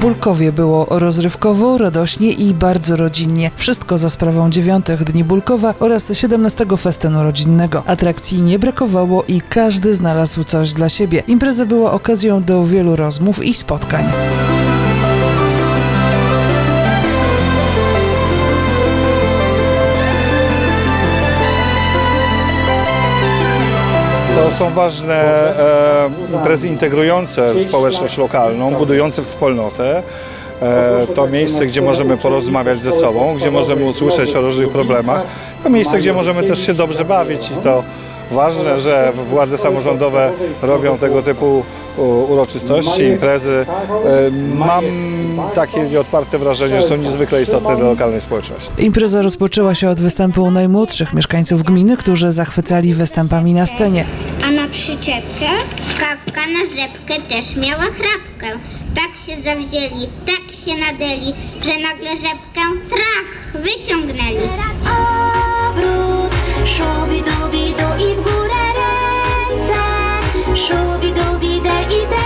Bulkowie było rozrywkowo, radośnie i bardzo rodzinnie. Wszystko za sprawą dziewiątych dni Bulkowa oraz 17 festynu rodzinnego. Atrakcji nie brakowało i każdy znalazł coś dla siebie. Impreza była okazją do wielu rozmów i spotkań. Są ważne e, imprezy integrujące społeczność lokalną, budujące wspólnotę. E, to miejsce, gdzie możemy porozmawiać ze sobą, gdzie możemy usłyszeć o różnych problemach. To miejsce, gdzie możemy też się dobrze bawić i to ważne, że władze samorządowe robią tego typu uroczystości, imprezy. Mam takie nieodparte wrażenie, że są niezwykle istotne dla lokalnej społeczności. Impreza rozpoczęła się od występu najmłodszych mieszkańców gminy, którzy zachwycali występami na scenie. A na przyczepkę kawka na rzepkę też miała chrapkę. Tak się zawzięli, tak się nadeli, że nagle rzepkę trach wyciągnęli. Teraz obrót, szubidubidu i w górę ręce, szubidubidę i teraz skok,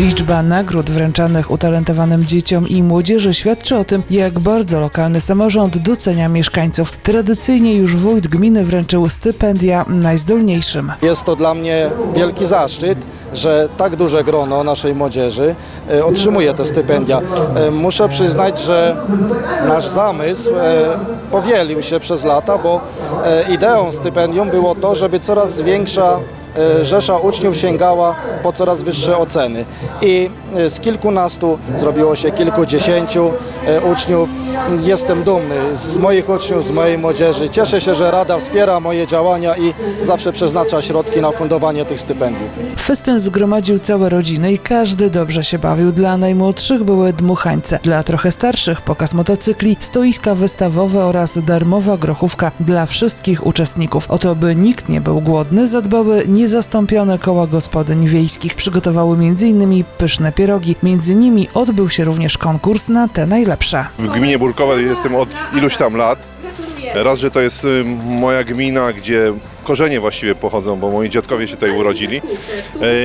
Liczba nagród wręczanych utalentowanym dzieciom i młodzieży świadczy o tym, jak bardzo lokalny samorząd docenia mieszkańców. Tradycyjnie już wójt gminy wręczył stypendia najzdolniejszym. Jest to dla mnie wielki zaszczyt, że tak duże grono naszej młodzieży e, otrzymuje te stypendia. E, Muszę przyznać, że nasz zamysł e, powielił się przez lata, bo ideą stypendium było to, żeby coraz większa rzesza uczniów sięgała po coraz wyższe oceny. I e, z kilkunastu zrobiło się kilkudziesięciu e, uczniów. Jestem dumny z moich uczniów, z mojej młodzieży. Cieszę się, że Rada wspiera moje działania i zawsze przeznacza środki na fundowanie tych stypendiów. Festyn zgromadził całe rodziny i każdy dobrze się bawił. Dla najmłodszych były dmuchańce, dla trochę starszych pokaz motocykli, stoiska wystawowe oraz darmowa grochówka dla wszystkich uczestników. O to, by nikt nie był głodny, zadbały niezastąpione koła gospodyń wiejskich. Przygotowały m.in. pyszne pierogi. Między nimi odbył się również konkurs na te najlepsze. W gminie Jestem od iluś tam lat. Raz, że to jest y, moja gmina, gdzie korzenie właściwie pochodzą, bo moi dziadkowie się tutaj urodzili.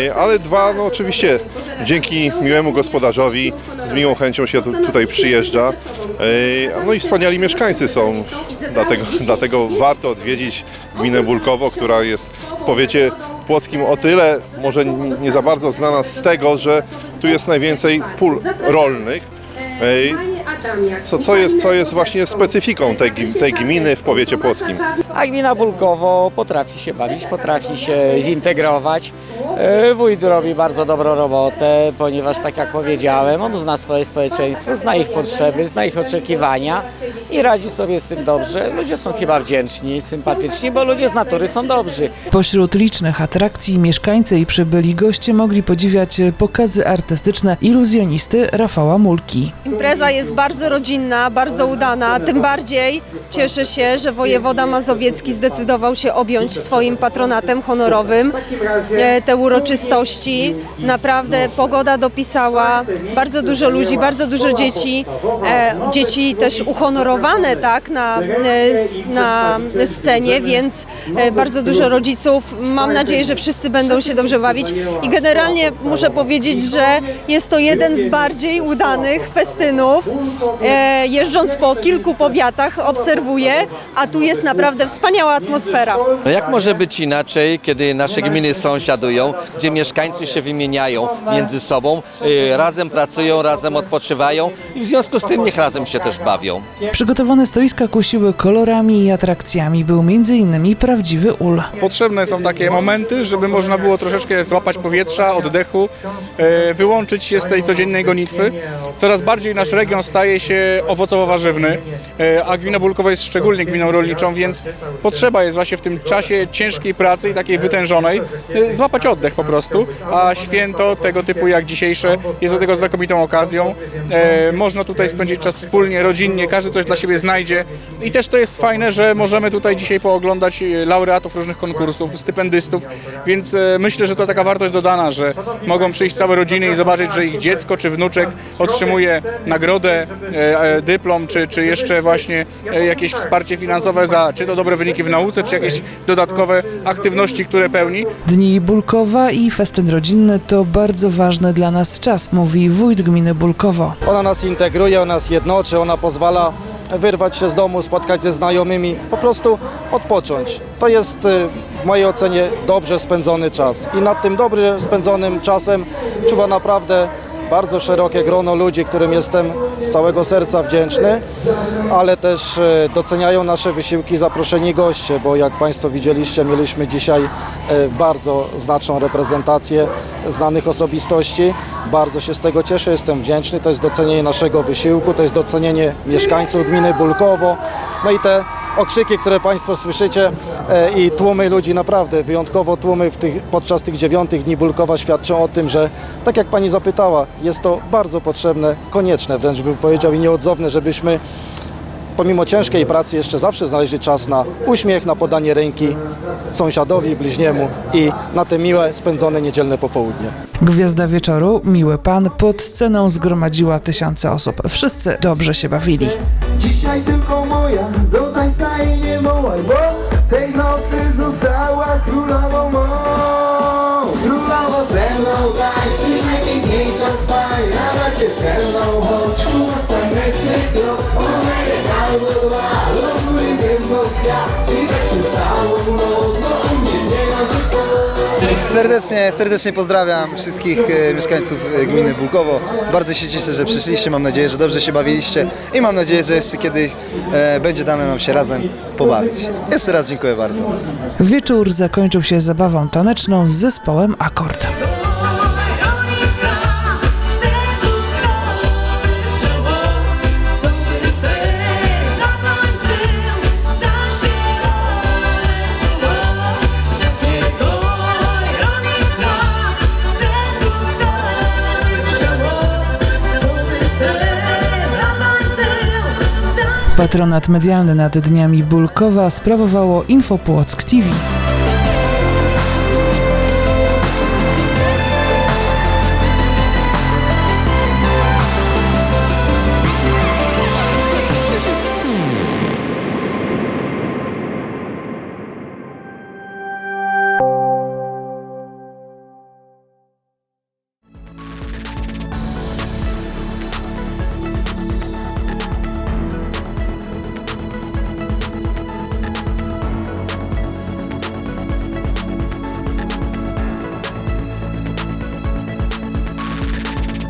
E, Ale dwa, no oczywiście dzięki miłemu gospodarzowi z miłą chęcią się tu, tutaj przyjeżdża. E, No i wspaniali mieszkańcy są, dlatego, dlatego warto odwiedzić gminę Bulkowo, która jest w powiecie płockim o tyle może nie za bardzo znana z tego, że tu jest najwięcej pól rolnych. Co, co, jest, co jest właśnie specyfiką tej, tej gminy w powiecie płockim. A gmina Bulkowo potrafi się bawić, potrafi się zintegrować. E, Wójt robi bardzo dobrą robotę, ponieważ tak jak powiedziałem, on zna swoje społeczeństwo, zna ich potrzeby, zna ich oczekiwania i radzi sobie z tym dobrze. Ludzie są chyba wdzięczni, sympatyczni, bo ludzie z natury są dobrzy. Pośród licznych atrakcji mieszkańcy i przybyli goście mogli podziwiać pokazy artystyczne iluzjonisty Rafała Mulki. Impreza jest bardzo rodzinna, bardzo udana, tym bardziej cieszę się, że wojewoda mazowiecki zdecydował się objąć swoim patronatem honorowym e, te uroczystości. Naprawdę pogoda dopisała, bardzo dużo ludzi, bardzo dużo dzieci, e, dzieci też uhonorowane tak, na, e, na scenie, więc e, bardzo dużo rodziców. Mam nadzieję, że wszyscy będą się dobrze bawić i generalnie muszę powiedzieć, że jest to jeden z bardziej udanych festynów. E, jeżdżąc po kilku powiatach obserwuję, a tu jest naprawdę wspaniała atmosfera. No jak może być inaczej, kiedy nasze gminy sąsiadują, gdzie mieszkańcy się wymieniają między sobą, razem pracują, razem odpoczywają i w związku z tym niech razem się też bawią. Przygotowane stoiska kusiły kolorami i atrakcjami. Był m.in. prawdziwy ul. Potrzebne są takie momenty, żeby można było troszeczkę złapać powietrza, oddechu, e, wyłączyć się z tej codziennej gonitwy. Coraz bardziej nasz region staje się owocowo-warzywny, e, a gmina Bulkowa jest szczególnie gminą rolniczą, więc potrzeba jest właśnie w tym czasie ciężkiej pracy i takiej wytężonej e, złapać oddech po prostu, a święto tego typu jak dzisiejsze jest do tego znakomitą okazją. Można tutaj spędzić czas wspólnie, rodzinnie, każdy coś dla siebie znajdzie i też to jest fajne, że możemy tutaj dzisiaj pooglądać e, laureatów różnych konkursów, stypendystów, więc e, myślę, że to taka wartość dodana, że mogą przyjść całe rodziny i zobaczyć, że ich dziecko czy wnuczek otrzymuje nagrodę e, e, dyplom, czy, czy jeszcze właśnie e, jakieś wsparcie finansowe za czy to dobre wyniki w nauce, czy jakieś dodatkowe aktywności, które pełni. Dni Bulkowa i festyn rodzinny to bardzo ważny dla nas czas, mówi wójt gminy Bulkowo. Ona nas integruje, ona nas jednoczy, ona pozwala wyrwać się z domu, spotkać ze znajomymi, po prostu odpocząć. To jest y, w mojej ocenie dobrze spędzony czas. I nad tym dobrze spędzonym czasem czuwa naprawdę bardzo szerokie grono ludzi, którym jestem z całego serca wdzięczny, ale też e, doceniają nasze wysiłki zaproszeni goście, bo jak Państwo widzieliście, mieliśmy dzisiaj e, bardzo znaczną reprezentację znanych osobistości. Bardzo się z tego cieszę, jestem wdzięczny. To jest docenienie naszego wysiłku, to jest docenienie mieszkańców gminy Bulkowo. No i te okrzyki, które Państwo słyszycie e, i tłumy ludzi, naprawdę wyjątkowo tłumy w tych, podczas tych dziewiątych dni Bulkowa świadczą o tym, że tak jak Pani zapytała, jest to bardzo potrzebne, konieczne wręcz bym powiedział i nieodzowne, żebyśmy pomimo ciężkiej pracy jeszcze zawsze znaleźli czas na uśmiech, na podanie ręki sąsiadowi, bliźniemu i na te miłe, spędzone niedzielne popołudnie. Gwiazda wieczoru, miły pan, pod sceną zgromadziła tysiące osób. Wszyscy dobrze się bawili. Dzisiaj tylko moja, do tańca Serdecznie, serdecznie pozdrawiam wszystkich e, mieszkańców e, gminy Bułkowo. Bardzo się cieszę, że przyszliście. Mam nadzieję, że dobrze się bawiliście i mam nadzieję, że jeszcze kiedyś e, będzie dane nam się razem pobawić. Jeszcze raz dziękuję bardzo. Wieczór zakończył się zabawą taneczną z zespołem Akord. Patronat medialny nad Dniami Bulkowa sprawowało Infopłock TV.